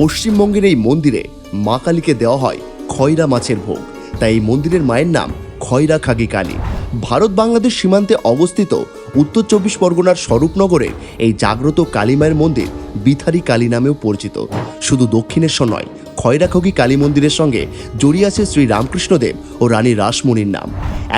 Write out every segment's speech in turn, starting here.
পশ্চিমবঙ্গের এই মন্দিরে মা কালীকে দেওয়া হয় খয়রা মাছের ভোগ। তাই এই মন্দিরের মায়ের নাম খয়রা খাগি কালী। ভারত বাংলাদেশ সীমান্তে অবস্থিত উত্তর চব্বিশ পরগনার স্বরূপনগরের এই জাগ্রত কালী মায়ের মন্দির বিথারি কালী নামেও পরিচিত। শুধু দক্ষিণেশ্বর নয় খয়রাখগি কালী মন্দিরের সঙ্গে জড়িয়ে আছে শ্রী রামকৃষ্ণদেব ও রানী রাসমণির নাম।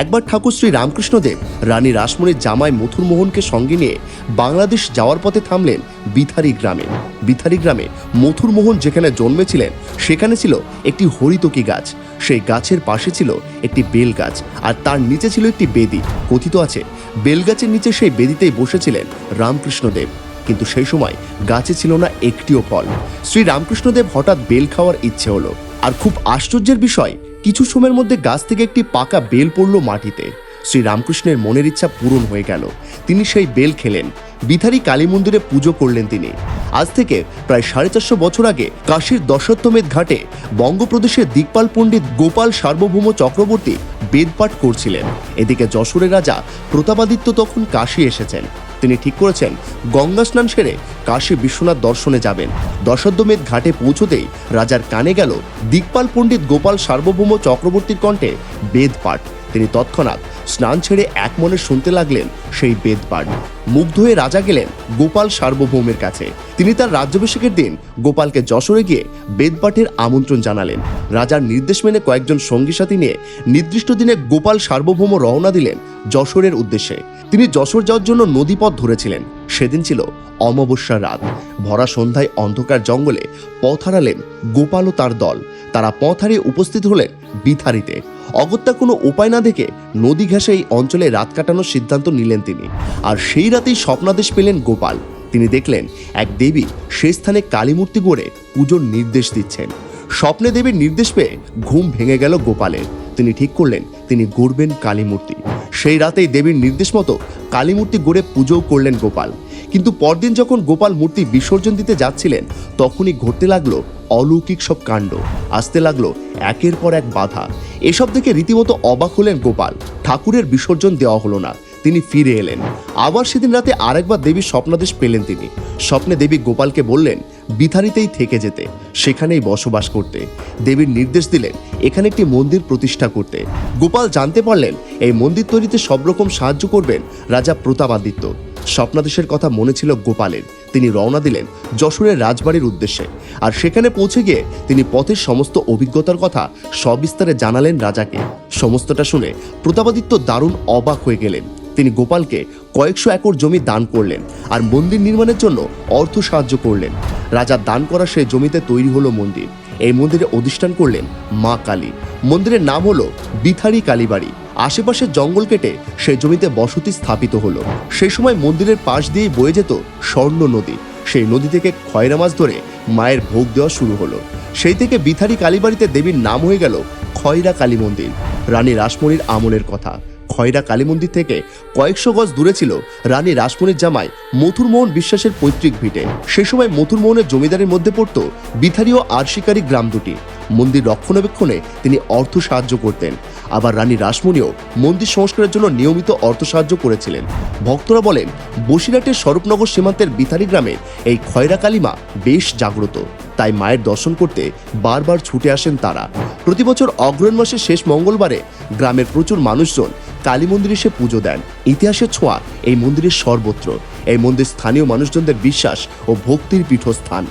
একবার ঠাকুর শ্রী রামকৃষ্ণদেব রানী রাসমণির জামাই মথুর মোহনকে সঙ্গে নিয়ে বাংলাদেশ যাওয়ার পথে থামলেন বিথারি গ্রামে। বিথারি গ্রামে মথুর মোহন যেখানে জন্মেছিলেন, সেখানে ছিল একটি হরিতকি গাছ। সেই গাছের পাশে ছিল একটি বেল গাছ আর তার নিচে ছিল একটি বেদি। কথিত আছে, বেল গাছের নিচে সেই বেদিতেই বসেছিলেন রামকৃষ্ণদেব। কিন্তু সেই সময় গাছে ছিল না একটিও ফল। শ্রী রামকৃষ্ণদেব হঠাৎ বেল খাওয়ার ইচ্ছে হলো। আর খুব আশ্চর্যের বিষয়, কিছু সময়ের মধ্যে গাছ থেকে একটি পাকা বেল পড়ল মাটিতে। শ্রী রামকৃষ্ণের মনের ইচ্ছা পূরণ হয়ে গেল। তিনি সেই বেল খেলেন। বিথারি কালী মন্দিরে পুজো করলেন তিনি। আজ থেকে প্রায় সাড়ে চারশো বছর আগে কাশীর দশত্বমেধ ঘাটে বঙ্গপ্রদেশের দিকপাল পণ্ডিত গোপাল সার্বভৌম চক্রবর্তী বেদপাঠ করছিলেন। এদিকে যশোরের রাজা প্রতাপাদিত্য তখন কাশী এসেছেন। তিনি ঠিক করেছেন। গঙ্গা স্নান সেরে কাশী বিশ্বনাথ দর্শনে যাবেন। দশাদ্বমেধ ঘাটে পৌঁছতেই রাজার কানে গেল দিকপাল পণ্ডিত গোপাল সার্বভৌম চক্রবর্তীর কণ্ঠে বেদ পাঠ। তিনি তৎক্ষণাৎ স্নান ছেড়ে এক মনে শুনতে লাগলেন সেই বেদপাঠ মুগ্ধ হয়ে রাজা গেলেন গোপাল সার্বভৌমের কাছে। তিনি তার রাজ্যাভিষেকের দিন গোপালকে যশোরে গিয়ে বেদপাঠের আমন্ত্রণ জানালেন। রাজার নির্দেশ মেনে কয়েকজন সঙ্গী সাথী নিয়ে নির্দিষ্ট দিনে গোপাল সার্বভৌম রওনা দিলেন যশোরের উদ্দেশ্যে। তিনি যশোর যাওয়ার জন্য নদীপথ ধরেছিলেন। সেদিন ছিল অমাবস্যার রাত। ভরা সন্ধ্যায় অন্ধকার জঙ্গলে পথ হারালেন গোপাল ও তার দল। তারা পথ হারিয়ে উপস্থিত হলেন বিথারিতে। অগত্যা কোনো উপায় না দেখে নদী ঘেঁষে এই অঞ্চলে রাত কাটানোর সিদ্ধান্ত নিলেন তিনি। আর সেই রাতেই স্বপ্নাদেশ পেলেন গোপাল। তিনি দেখলেন এক দেবী সে স্থানে কালীমূর্তি গড়ে পুজোর নির্দেশ দিচ্ছেন। স্বপ্নে দেবীর নির্দেশ পেয়ে ঘুম ভেঙে গেল গোপালের। তিনি ঠিক করলেন, তিনি গড়বেন কালীমূর্তি। সেই রাতেই দেবীর নির্দেশ মতো কালীমূর্তি গড়ে পুজোও করলেন গোপাল। কিন্তু পরদিন যখন গোপাল মূর্তি বিসর্জন দিতে যাচ্ছিলেন, তখনই ঘটতে লাগল অলৌকিক সব কাণ্ড। আসতে লাগল একের পর এক বাধা। এসব দেখে রীতিমতো অবাক হলেন গোপাল। ঠাকুরের বিসর্জন দেওয়া হলো না, তিনি ফিরে এলেন। আবার সেদিন রাতে আরেকবার দেবীর স্বপ্নাদেশ পেলেন তিনি। স্বপ্নে দেবী গোপালকে বললেন বিথারিতেই থেকে যেতে, সেখানেই বসবাস করতে। দেবীর নির্দেশ দিলেন, এখানে একটি মন্দির প্রতিষ্ঠা করতে। গোপাল জানতে পারলেন, এই মন্দির তৈরিতে সব রকম সাহায্য করবেন রাজা প্রতাপাদিত্য। স্বপ্নাদেশের কথা মনে ছিল গোপালের। তিনি রওনা দিলেন যশোরের রাজবাড়ির উদ্দেশ্যে। আর সেখানে পৌঁছে গিয়ে তিনি পথের সমস্ত অভিজ্ঞতার কথা সবিস্তারে জানালেন রাজাকে। সমস্তটা শুনে প্রতাপাদিত্য দারুণ অবাক হয়ে গেলেন। তিনি গোপালকে কয়েকশো একর জমি দান করলেন আর মন্দির নির্মাণের জন্য অর্থ সাহায্য করলেন। রাজা দান করা সেই জমিতে তৈরি হলো মন্দির। এই মন্দিরে অধিষ্ঠান করলেন মা কালী। মন্দিরের নাম হলো বিথারি কালীবাড়ি। আশেপাশের জঙ্গল কেটে সেই জমিতে বসতি স্থাপিত হলো। সেই সময় মন্দিরের পাশ দিয়েই বয়ে যেত স্বর্ণ নদী। সেই নদী থেকে খয়রা মাছ ধরে মায়ের ভোগ দেওয়া শুরু হলো। সেই থেকে বিথারি কালীবাড়িতে দেবীর নাম হয়ে গেল খয়রা কালী মন্দির। রানী রাসমণির আমলের কথা। খয়রা কালী মন্দির থেকে কয়েকশো গজ দূরে ছিল রানী রাসমণির জামাই মথুর মোহন বিশ্বাসের পৈতৃক ভিটে। সে সময় মথুর মোহনের জমিদারের মধ্যে পড়ত বিথারি ও আরশিকারী গ্রাম দুটি। মন্দির রক্ষণাবেক্ষণে তিনি অর্থ সাহায্য করতেন। আবার রানী রাসমণিও মন্দির সংস্কারের জন্য নিয়মিত অর্থ সাহায্য করেছিলেন। ভক্তরা বলেন, বসিরহাটের স্বরূপনগর সীমান্তের বিথারি গ্রামের এই খয়রা কালীমা বেশ জাগ্রত। তাই মায়ের দর্শন করতে বারবার ছুটে আসেন তারা। প্রতি বছর অগ্রহণ মাসের শেষ মঙ্গলবারে গ্রামের প্রচুর মানুষজন কালী মন্দিরে সে পুজো দেন। ইতিহাসের ছোঁয়া, এই মন্দিরের সর্বত্র। এই মন্দির স্থানীয় মানুষজনদের বিশ্বাস ও ভক্তির পীঠস্থান।